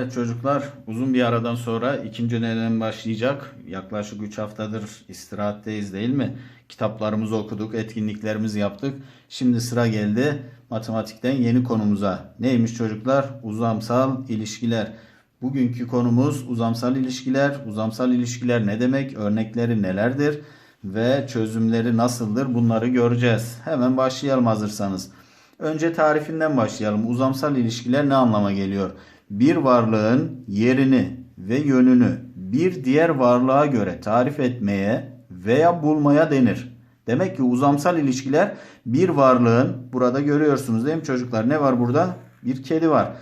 Evet çocuklar uzun bir aradan sonra ikinci dönem başlayacak. Yaklaşık 3 haftadır istirahatteyiz değil mi? Kitaplarımızı okuduk, etkinliklerimizi yaptık. Şimdi sıra geldi matematikten yeni konumuza. Neymiş çocuklar? Uzamsal ilişkiler. Bugünkü konumuz uzamsal ilişkiler. Uzamsal ilişkiler ne demek? Örnekleri nelerdir? Ve çözümleri nasıldır? Bunları göreceğiz. Hemen başlayalım hazırsanız. Önce tarifinden başlayalım. Uzamsal ilişkiler ne anlama geliyor? Bir varlığın yerini ve yönünü bir diğer varlığa göre tarif etmeye veya bulmaya denir. Demek ki uzamsal ilişkiler bir varlığın burada görüyorsunuz değil mi çocuklar? Ne var burada? Bir kedi var.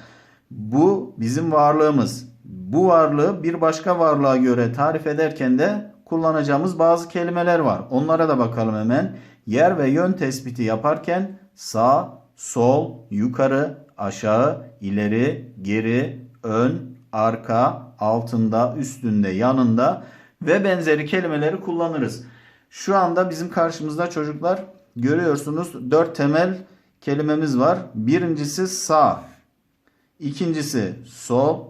Bu bizim varlığımız. Bu varlığı bir başka varlığa göre tarif ederken de kullanacağımız bazı kelimeler var. Onlara da bakalım hemen. Yer ve yön tespiti yaparken sağ, sol, yukarı, aşağı, ileri, geri, ön, arka, altında, üstünde, yanında ve benzeri kelimeleri kullanırız. Şu anda bizim karşımızda çocuklar görüyorsunuz dört temel kelimemiz var. Birincisi sağ, ikincisi sol,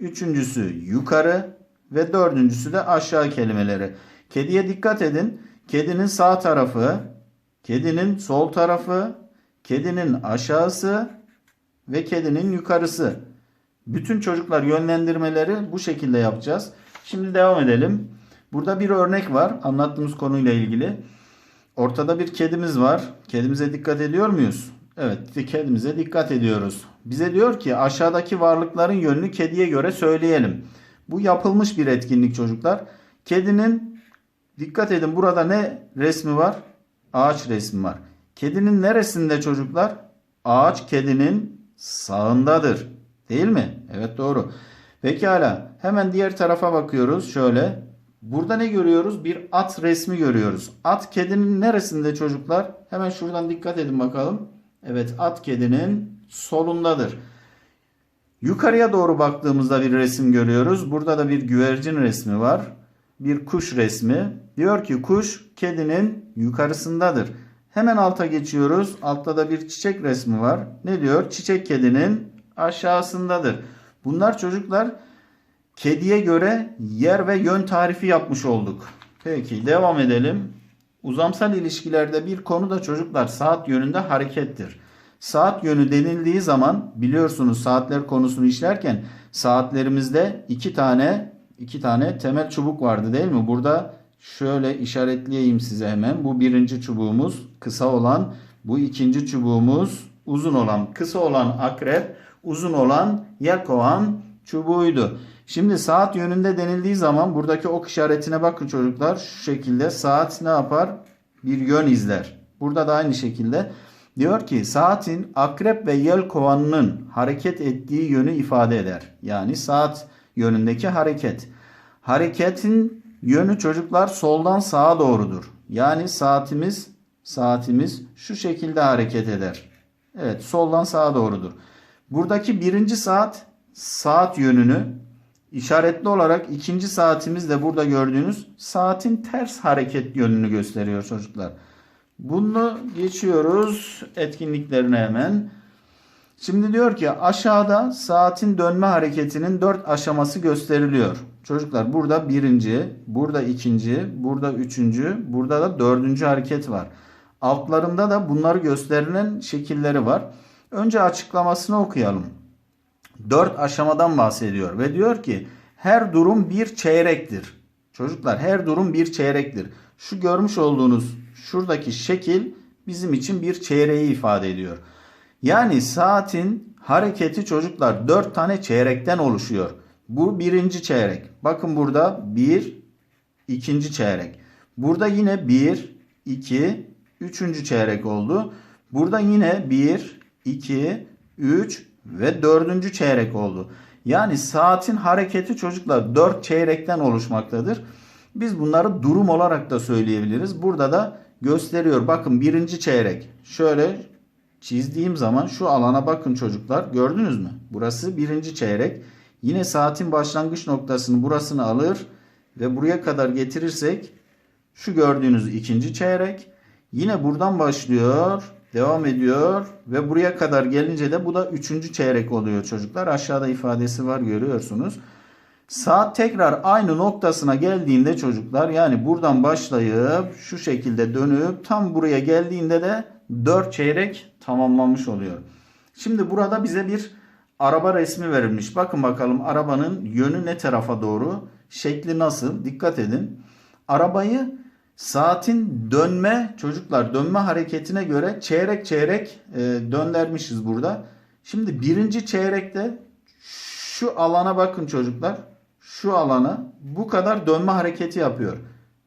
üçüncüsü yukarı ve dördüncüsü de aşağı kelimeleri. Kediye dikkat edin. Kedinin sağ tarafı, kedinin sol tarafı, kedinin aşağısı ve kedinin yukarısı. Bütün çocuklar yönlendirmeleri bu şekilde yapacağız. Şimdi devam edelim. Burada bir örnek var anlattığımız konuyla ilgili. Ortada bir kedimiz var. Kedimize dikkat ediyor muyuz? Evet, kedimize dikkat ediyoruz. Bize diyor ki aşağıdaki varlıkların yönünü kediye göre söyleyelim. Bu yapılmış bir etkinlik çocuklar. Kedinin dikkat edin burada ne resmi var? Ağaç resmi var. Kedinin neresinde çocuklar? Ağaç kedinin sağındadır. Değil mi? Evet doğru. Pekala. Hemen diğer tarafa bakıyoruz. Şöyle. Burada ne görüyoruz? Bir at resmi görüyoruz. At kedinin neresinde çocuklar? Hemen şuradan dikkat edin bakalım. Evet at kedinin solundadır. Yukarıya doğru baktığımızda bir resim görüyoruz. Burada da bir güvercin resmi var. Bir kuş resmi. Diyor ki kuş kedinin yukarısındadır. Hemen alta geçiyoruz. Altta da bir çiçek resmi var. Ne diyor? Çiçek kedinin aşağısındadır. Bunlar çocuklar kediye göre yer ve yön tarifi yapmış olduk. Peki devam edelim. Uzamsal ilişkilerde bir konu da çocuklar saat yönünde harekettir. Saat yönü denildiği zaman biliyorsunuz saatler konusunu işlerken saatlerimizde iki tane iki tane temel çubuk vardı değil mi? Burada şöyle işaretleyeyim size hemen. Bu birinci çubuğumuz kısa olan, bu ikinci çubuğumuz uzun olan. Kısa olan akrep, uzun olan yelkovan çubuğuydu. Şimdi saat yönünde denildiği zaman buradaki ok işaretine bakın çocuklar. Şu şekilde saat ne yapar? Bir yön izler. Burada da aynı şekilde diyor ki saatin akrep ve yelkovanının hareket ettiği yönü ifade eder. Yani saat yönündeki hareket. Hareketin yönü çocuklar soldan sağa doğrudur. Yani saatimiz saatimiz şu şekilde hareket eder. Evet soldan sağa doğrudur. Buradaki birinci saat saat yönünü işaretli olarak ikinci saatimiz de burada gördüğünüz saatin ters hareket yönünü gösteriyor çocuklar. Bunu geçiyoruz etkinliklerine hemen. Şimdi diyor ki aşağıda saatin dönme hareketinin dört aşaması gösteriliyor. Çocuklar burada birinci, burada ikinci, burada üçüncü, burada da dördüncü hareket var. Altlarında da bunları gösterilen şekilleri var. Önce açıklamasını okuyalım. Dört aşamadan bahsediyor ve diyor ki her durum bir çeyrektir. Çocuklar her durum bir çeyrektir. Şu görmüş olduğunuz şuradaki şekil bizim için bir çeyreği ifade ediyor. Yani saatin hareketi çocuklar dört tane çeyrekten oluşuyor. Bu birinci çeyrek. Bakın burada bir, ikinci çeyrek. Burada yine bir, iki, üçüncü çeyrek oldu. Burada yine bir, iki, üç ve dördüncü çeyrek oldu. Yani saatin hareketi çocuklar dört çeyrekten oluşmaktadır. Biz bunları durum olarak da söyleyebiliriz. Burada da gösteriyor. Bakın birinci çeyrek. Şöyle çizdiğim zaman şu alana bakın çocuklar. Gördünüz mü? Burası birinci çeyrek. Yine saatin başlangıç noktasını burasını alır ve buraya kadar getirirsek şu gördüğünüz ikinci çeyrek. Yine buradan başlıyor. Devam ediyor ve buraya kadar gelince de bu da üçüncü çeyrek oluyor çocuklar. Aşağıda ifadesi var görüyorsunuz. Saat tekrar aynı noktasına geldiğinde çocuklar yani buradan başlayıp şu şekilde dönüp tam buraya geldiğinde de 4 çeyrek tamamlanmış oluyor. Şimdi burada bize bir araba resmi verilmiş. Bakın bakalım arabanın yönü ne tarafa doğru, şekli nasıl? Dikkat edin. Arabayı saatin dönme çocuklar dönme hareketine göre çeyrek çeyrek e, döndürmüşüz burada. Şimdi birinci çeyrekte şu alana bakın çocuklar. Şu alana bu kadar dönme hareketi yapıyor.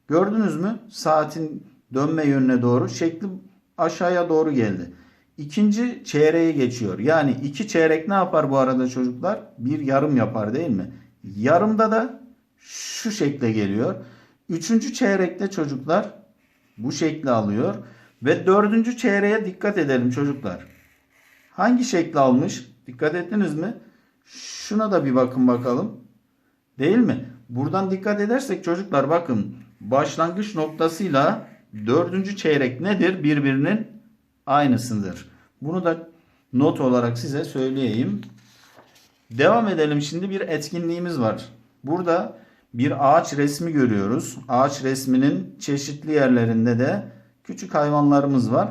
Gördünüz mü? Saatin dönme yönüne doğru şekli aşağıya doğru geldi. İkinci çeyreğe geçiyor. Yani iki çeyrek ne yapar bu arada çocuklar? Bir yarım yapar değil mi? Yarımda da şu şekle geliyor. Üçüncü çeyrekte çocuklar bu şekli alıyor. Ve dördüncü çeyreğe dikkat edelim çocuklar. Hangi şekli almış? Dikkat ettiniz mi? Şuna da bir bakın bakalım. Değil mi? Buradan dikkat edersek çocuklar bakın başlangıç noktasıyla dördüncü çeyrek nedir? Birbirinin aynısıdır. Bunu da not olarak size söyleyeyim. Devam edelim şimdi bir etkinliğimiz var. Burada bir ağaç resmi görüyoruz. Ağaç resminin çeşitli yerlerinde de küçük hayvanlarımız var.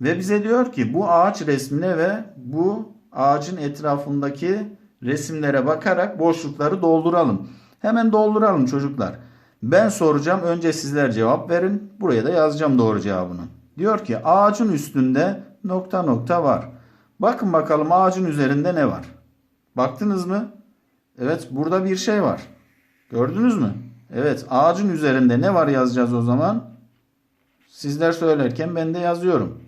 Ve bize diyor ki bu ağaç resmine ve bu ağacın etrafındaki resimlere bakarak boşlukları dolduralım. Hemen dolduralım çocuklar. Ben soracağım önce sizler cevap verin. Buraya da yazacağım doğru cevabını. Diyor ki ağacın üstünde nokta nokta var. Bakın bakalım ağacın üzerinde ne var? Baktınız mı? Evet burada bir şey var. Gördünüz mü? Evet ağacın üzerinde ne var yazacağız o zaman? Sizler söylerken ben de yazıyorum.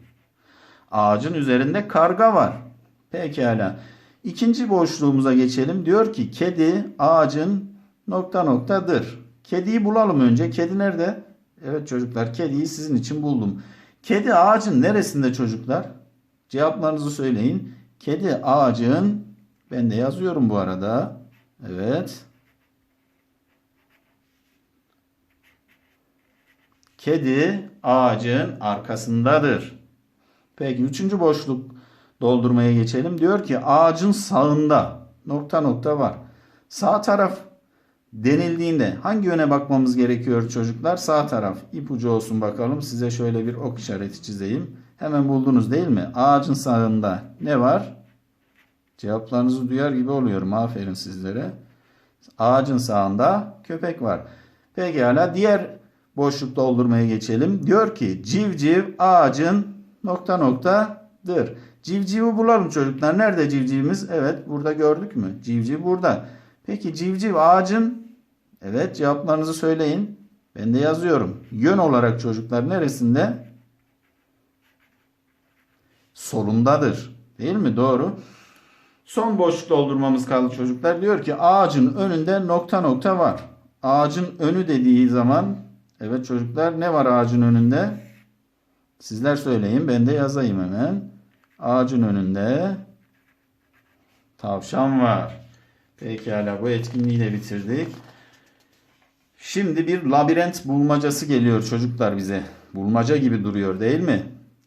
Ağacın üzerinde karga var. Pekala. İkinci boşluğumuza geçelim. Diyor ki kedi ağacın nokta noktadır. Kediyi bulalım önce. Kedi nerede? Evet çocuklar kediyi sizin için buldum. Kedi ağacın neresinde çocuklar? Cevaplarınızı söyleyin. Kedi ağacın ben de yazıyorum bu arada. Evet. Kedi ağacın arkasındadır. Peki üçüncü boşluk doldurmaya geçelim. Diyor ki ağacın sağında nokta nokta var. Sağ taraf denildiğinde hangi yöne bakmamız gerekiyor çocuklar? Sağ taraf. İpucu olsun bakalım. Size şöyle bir ok işareti çizeyim. Hemen buldunuz değil mi? Ağacın sağında ne var? Cevaplarınızı duyar gibi oluyorum. Aferin sizlere. Ağacın sağında köpek var. Pekala diğer boşluk doldurmaya geçelim. Diyor ki civciv ağacın nokta noktadır. Civcivi bulalım çocuklar. Nerede civcivimiz? Evet burada gördük mü? Civciv burada. Peki civciv ağacın evet cevaplarınızı söyleyin. Ben de yazıyorum. Yön olarak çocuklar neresinde? Solundadır. Değil mi? Doğru. Son boşluk doldurmamız kaldı çocuklar. Diyor ki ağacın önünde nokta nokta var. Ağacın önü dediği zaman evet çocuklar ne var ağacın önünde? Sizler söyleyin ben de yazayım hemen. Ağacın önünde tavşan var. Pekala bu etkinliği de bitirdik. Şimdi bir labirent bulmacası geliyor çocuklar bize. Bulmaca gibi duruyor değil mi?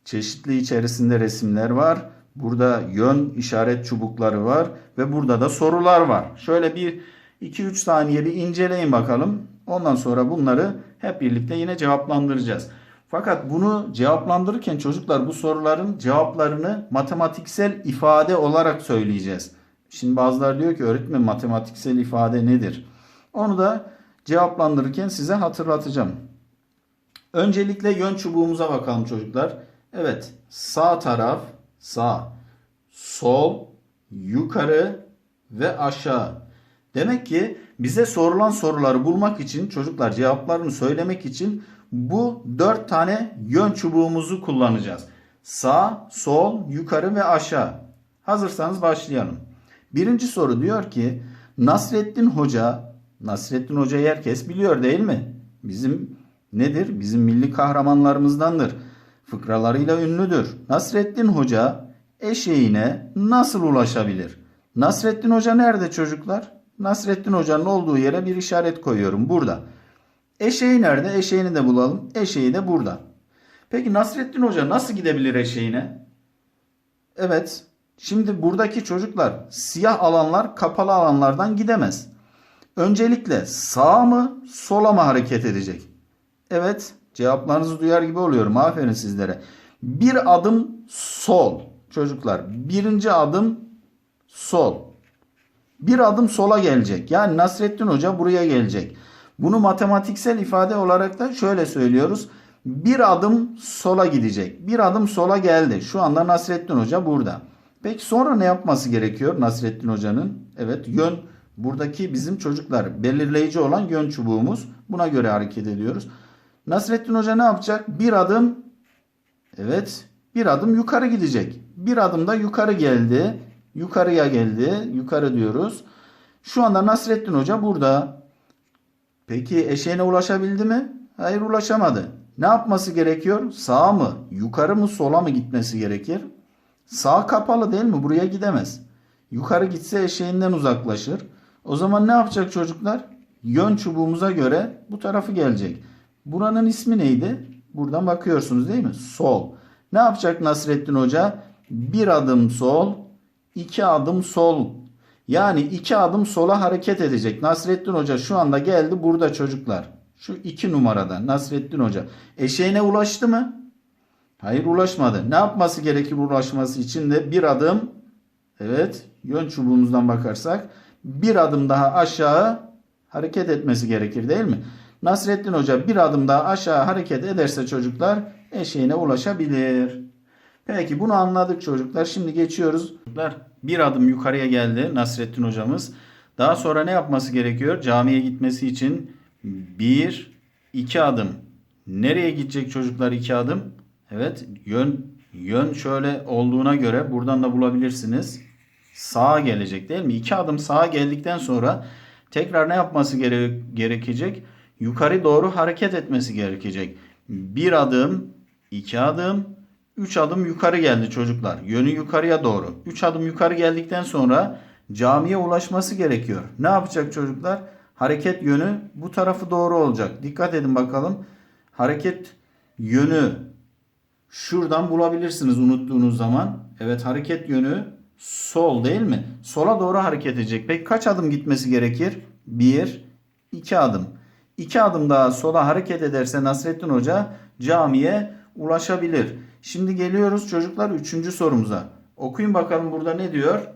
Çeşitli içerisinde resimler var. Burada yön işaret çubukları var ve burada da sorular var. Şöyle bir 2-3 saniye bir inceleyin bakalım. Ondan sonra bunları hep birlikte yine cevaplandıracağız. Fakat bunu cevaplandırırken çocuklar bu soruların cevaplarını matematiksel ifade olarak söyleyeceğiz. Şimdi bazıları diyor ki öğretmen matematiksel ifade nedir? Onu da cevaplandırırken size hatırlatacağım. Öncelikle yön çubuğumuza bakalım çocuklar. Evet sağ taraf sağ, sol, yukarı ve aşağı. Demek ki bize sorulan soruları bulmak için çocuklar cevaplarını söylemek için bu dört tane yön çubuğumuzu kullanacağız. Sağ, sol, yukarı ve aşağı. Hazırsanız başlayalım. Birinci soru diyor ki Nasrettin Hoca, Nasrettin Hoca'yı herkes biliyor değil mi? Bizim nedir? Bizim milli kahramanlarımızdandır. Fıkralarıyla ünlüdür. Nasrettin Hoca eşeğine nasıl ulaşabilir? Nasrettin Hoca nerede çocuklar? Nasrettin Hoca'nın olduğu yere bir işaret koyuyorum burada. Eşeği nerede? Eşeğini de bulalım. Eşeği de burada. Peki Nasrettin Hoca nasıl gidebilir eşeğine? Evet. Şimdi buradaki çocuklar siyah alanlar kapalı alanlardan gidemez. Öncelikle sağa mı sola mı hareket edecek? Evet cevaplarınızı duyar gibi oluyorum. Aferin sizlere. Bir adım sol çocuklar. Birinci adım sol. Bir adım sola gelecek. Yani Nasrettin Hoca buraya gelecek. Bunu matematiksel ifade olarak da şöyle söylüyoruz. Bir adım sola gidecek. Bir adım sola geldi. Şu anda Nasrettin Hoca burada. Peki sonra ne yapması gerekiyor Nasrettin Hoca'nın? Evet yön buradaki bizim çocuklar belirleyici olan yön çubuğumuz. Buna göre hareket ediyoruz. Nasrettin Hoca ne yapacak? Bir adım evet bir adım yukarı gidecek. Bir adım da yukarı geldi. Yukarıya geldi. Yukarı diyoruz. Şu anda Nasrettin Hoca burada. Peki eşeğine ulaşabildi mi? Hayır ulaşamadı. Ne yapması gerekiyor? Sağa mı, yukarı mı, sola mı gitmesi gerekir? Sağ kapalı değil mi? Buraya gidemez. Yukarı gitse eşeğinden uzaklaşır. O zaman ne yapacak çocuklar? Yön çubuğumuza göre bu tarafı gelecek. Buranın ismi neydi? Buradan bakıyorsunuz değil mi? Sol. Ne yapacak Nasrettin Hoca? Bir adım sol, iki adım sol. Yani iki adım sola hareket edecek. Nasrettin Hoca şu anda geldi burada çocuklar. Şu iki numarada Nasrettin Hoca. Eşeğine ulaştı mı? Hayır ulaşmadı. Ne yapması gerekir ulaşması için de bir adım evet yön çubuğumuzdan bakarsak bir adım daha aşağı hareket etmesi gerekir değil mi? Nasrettin Hoca bir adım daha aşağı hareket ederse çocuklar eşeğine ulaşabilir. Peki bunu anladık çocuklar. Şimdi geçiyoruz. Çocuklar bir adım yukarıya geldi Nasrettin hocamız. Daha sonra ne yapması gerekiyor? Camiye gitmesi için bir, iki adım. Nereye gidecek çocuklar iki adım? Evet yön yön şöyle olduğuna göre buradan da bulabilirsiniz. Sağa gelecek değil mi? İki adım sağa geldikten sonra tekrar ne yapması gere- gerekecek? Yukarı doğru hareket etmesi gerekecek. Bir adım, iki adım, üç adım yukarı geldi çocuklar. Yönü yukarıya doğru. Üç adım yukarı geldikten sonra camiye ulaşması gerekiyor. Ne yapacak çocuklar? Hareket yönü bu tarafı doğru olacak. Dikkat edin bakalım. Hareket yönü şuradan bulabilirsiniz unuttuğunuz zaman. Evet hareket yönü sol değil mi? Sola doğru hareket edecek. Peki kaç adım gitmesi gerekir? Bir, iki adım. İki adım daha sola hareket ederse Nasrettin Hoca camiye ulaşabilir. Şimdi geliyoruz çocuklar üçüncü sorumuza. Okuyun bakalım burada ne diyor?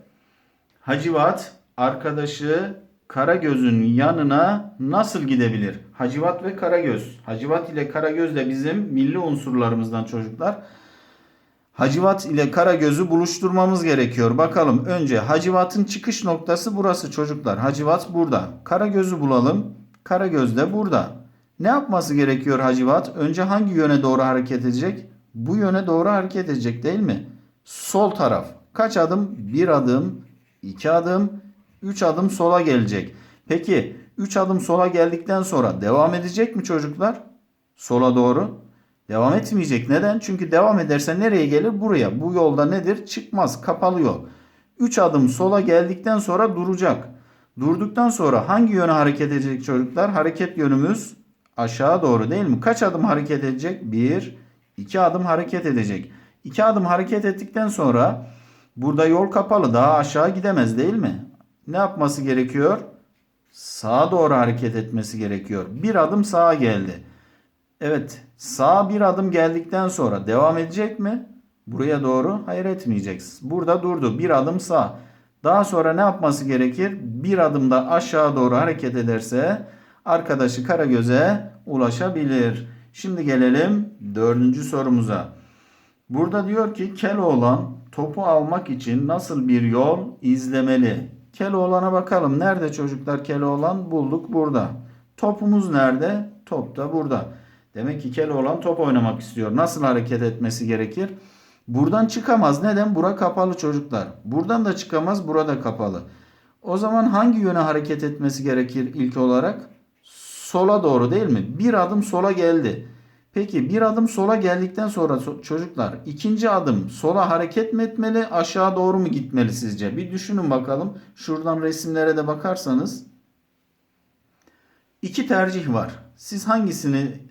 Hacivat arkadaşı Karagöz'ün yanına nasıl gidebilir? Hacivat ve Karagöz. Hacivat ile Karagöz de bizim milli unsurlarımızdan çocuklar. Hacivat ile Karagöz'ü buluşturmamız gerekiyor. Bakalım önce Hacivat'ın çıkış noktası burası çocuklar. Hacivat burada. Karagöz'ü bulalım. Karagöz de burada. Ne yapması gerekiyor Hacivat? Önce hangi yöne doğru hareket edecek? Bu yöne doğru hareket edecek değil mi? Sol taraf. Kaç adım? Bir adım, iki adım, üç adım sola gelecek. Peki üç adım sola geldikten sonra devam edecek mi çocuklar? Sola doğru. Devam etmeyecek. Neden? Çünkü devam ederse nereye gelir? Buraya. Bu yolda nedir? Çıkmaz. Kapalı yol. 3 adım sola geldikten sonra duracak. Durduktan sonra hangi yöne hareket edecek çocuklar? Hareket yönümüz aşağı doğru değil mi? Kaç adım hareket edecek? 1, 2 adım hareket edecek. 2 adım hareket ettikten sonra burada yol kapalı. Daha aşağı gidemez değil mi? Ne yapması gerekiyor? Sağa doğru hareket etmesi gerekiyor. Bir adım sağa geldi. Evet sağa bir adım geldikten sonra devam edecek mi? Buraya doğru hayır etmeyecek. Burada durdu bir adım sağ. Daha sonra ne yapması gerekir? Bir adım da aşağı doğru hareket ederse arkadaşı Karagöz'e ulaşabilir. Şimdi gelelim dördüncü sorumuza. Burada diyor ki Keloğlan topu almak için nasıl bir yol izlemeli? Keloğlan'a bakalım. Nerede çocuklar Keloğlan? Bulduk burada. Topumuz nerede? Top da burada. Demek ki Keloğlan top oynamak istiyor. Nasıl hareket etmesi gerekir? Buradan çıkamaz. Neden? Bura kapalı çocuklar. Buradan da çıkamaz. Burada kapalı. O zaman hangi yöne hareket etmesi gerekir ilk olarak? Sola doğru değil mi? Bir adım sola geldi. Peki bir adım sola geldikten sonra so- çocuklar ikinci adım sola hareket mi etmeli aşağı doğru mu gitmeli sizce? Bir düşünün bakalım. Şuradan resimlere de bakarsanız iki tercih var. Siz hangisini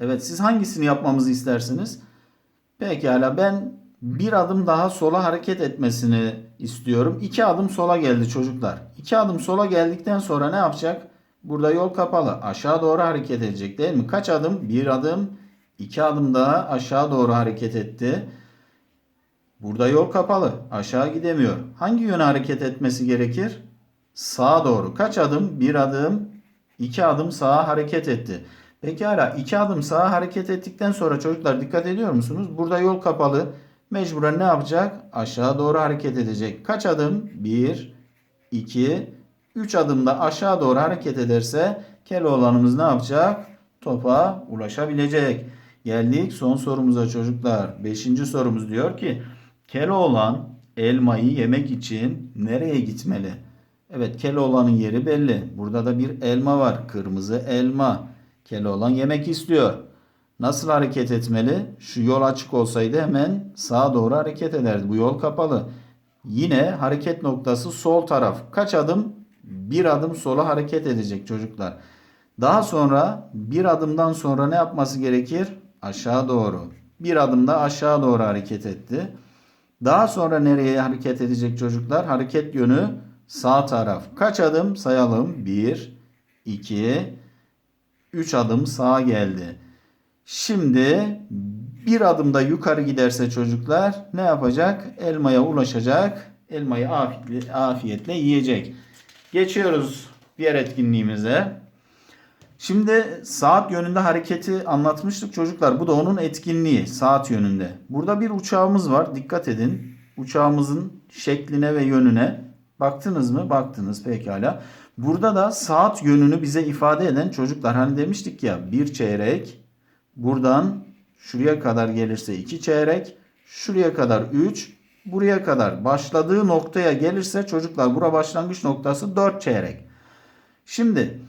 Evet siz hangisini yapmamızı istersiniz? Pekala ben bir adım daha sola hareket etmesini istiyorum. İki adım sola geldi çocuklar. İki adım sola geldikten sonra ne yapacak? Burada yol kapalı. Aşağı doğru hareket edecek değil mi? Kaç adım? Bir adım. iki adım daha aşağı doğru hareket etti. Burada yol kapalı. Aşağı gidemiyor. Hangi yöne hareket etmesi gerekir? Sağa doğru. Kaç adım? Bir adım. iki adım sağa hareket etti. Pekala iki adım sağa hareket ettikten sonra çocuklar dikkat ediyor musunuz? Burada yol kapalı. Mecburen ne yapacak? Aşağı doğru hareket edecek. Kaç adım? 1, 2, 3 adımda aşağı doğru hareket ederse Keloğlanımız ne yapacak? Topa ulaşabilecek. Geldik son sorumuza çocuklar. Beşinci sorumuz diyor ki Keloğlan elmayı yemek için nereye gitmeli? Evet Keloğlan'ın yeri belli. Burada da bir elma var. Kırmızı elma. Keloğlan yemek istiyor. Nasıl hareket etmeli? Şu yol açık olsaydı hemen sağa doğru hareket ederdi. Bu yol kapalı. Yine hareket noktası sol taraf. Kaç adım? Bir adım sola hareket edecek çocuklar. Daha sonra bir adımdan sonra ne yapması gerekir? Aşağı doğru. Bir adımda aşağı doğru hareket etti. Daha sonra nereye hareket edecek çocuklar? Hareket yönü sağ taraf. Kaç adım sayalım? 1, 2, 3 adım sağa geldi. Şimdi bir adımda yukarı giderse çocuklar ne yapacak? Elmaya ulaşacak. Elmayı afiyetle, afiyetle yiyecek. Geçiyoruz diğer etkinliğimize. Şimdi saat yönünde hareketi anlatmıştık çocuklar. Bu da onun etkinliği saat yönünde. Burada bir uçağımız var. Dikkat edin. Uçağımızın şekline ve yönüne baktınız mı? Baktınız pekala. Burada da saat yönünü bize ifade eden çocuklar. Hani demiştik ya bir çeyrek buradan şuraya kadar gelirse iki çeyrek. Şuraya kadar 3. Buraya kadar başladığı noktaya gelirse çocuklar bura başlangıç noktası 4 çeyrek. Şimdi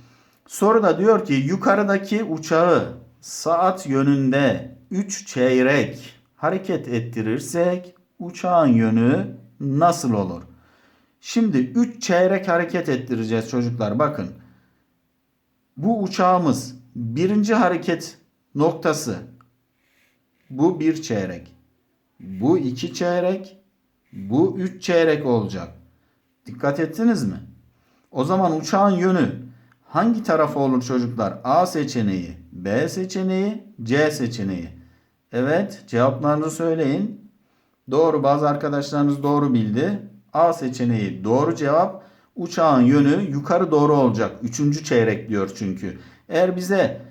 soruda diyor ki yukarıdaki uçağı saat yönünde 3 çeyrek hareket ettirirsek uçağın yönü nasıl olur? Şimdi 3 çeyrek hareket ettireceğiz çocuklar bakın. Bu uçağımız birinci hareket noktası bu bir çeyrek. Bu iki çeyrek. Bu üç çeyrek olacak. Dikkat ettiniz mi? O zaman uçağın yönü hangi tarafa olur çocuklar? A seçeneği, B seçeneği, C seçeneği. Evet cevaplarınızı söyleyin. Doğru bazı arkadaşlarınız doğru bildi. A seçeneği doğru cevap. Uçağın yönü yukarı doğru olacak. Üçüncü çeyrek diyor çünkü. Eğer bize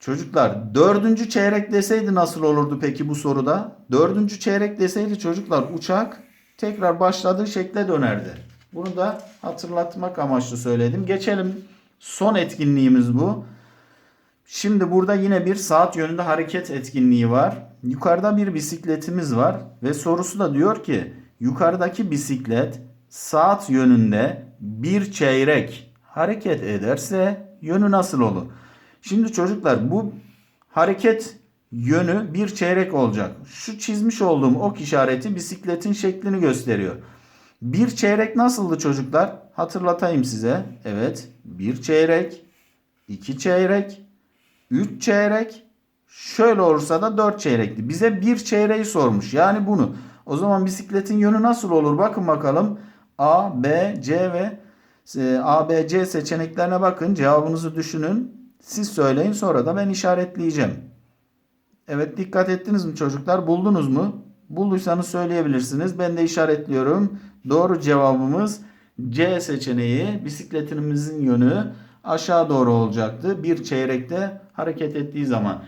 çocuklar dördüncü çeyrek deseydi nasıl olurdu peki bu soruda? Dördüncü çeyrek deseydi çocuklar uçak tekrar başladığı şekle dönerdi. Bunu da hatırlatmak amaçlı söyledim. Geçelim. Son etkinliğimiz bu. Şimdi burada yine bir saat yönünde hareket etkinliği var. Yukarıda bir bisikletimiz var ve sorusu da diyor ki yukarıdaki bisiklet saat yönünde bir çeyrek hareket ederse yönü nasıl olur? Şimdi çocuklar bu hareket yönü bir çeyrek olacak. Şu çizmiş olduğum ok işareti bisikletin şeklini gösteriyor. Bir çeyrek nasıldı çocuklar? Hatırlatayım size. Evet. Bir çeyrek, iki çeyrek, üç çeyrek, şöyle olursa da dört çeyrekti. Bize bir çeyreği sormuş. Yani bunu. O zaman bisikletin yönü nasıl olur? Bakın bakalım. A, B, C ve e, A, B, C seçeneklerine bakın. Cevabınızı düşünün. Siz söyleyin sonra da ben işaretleyeceğim. Evet dikkat ettiniz mi çocuklar? Buldunuz mu? Bulduysanız söyleyebilirsiniz. Ben de işaretliyorum. Doğru cevabımız C seçeneği. Bisikletimizin yönü aşağı doğru olacaktı. Bir çeyrekte hareket ettiği zaman.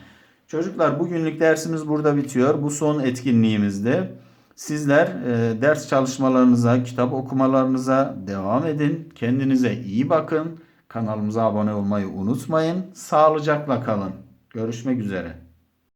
Çocuklar bugünlük dersimiz burada bitiyor. Bu son etkinliğimizde. Sizler e, ders çalışmalarınıza, kitap okumalarınıza devam edin. Kendinize iyi bakın. Kanalımıza abone olmayı unutmayın. Sağlıcakla kalın. Görüşmek üzere.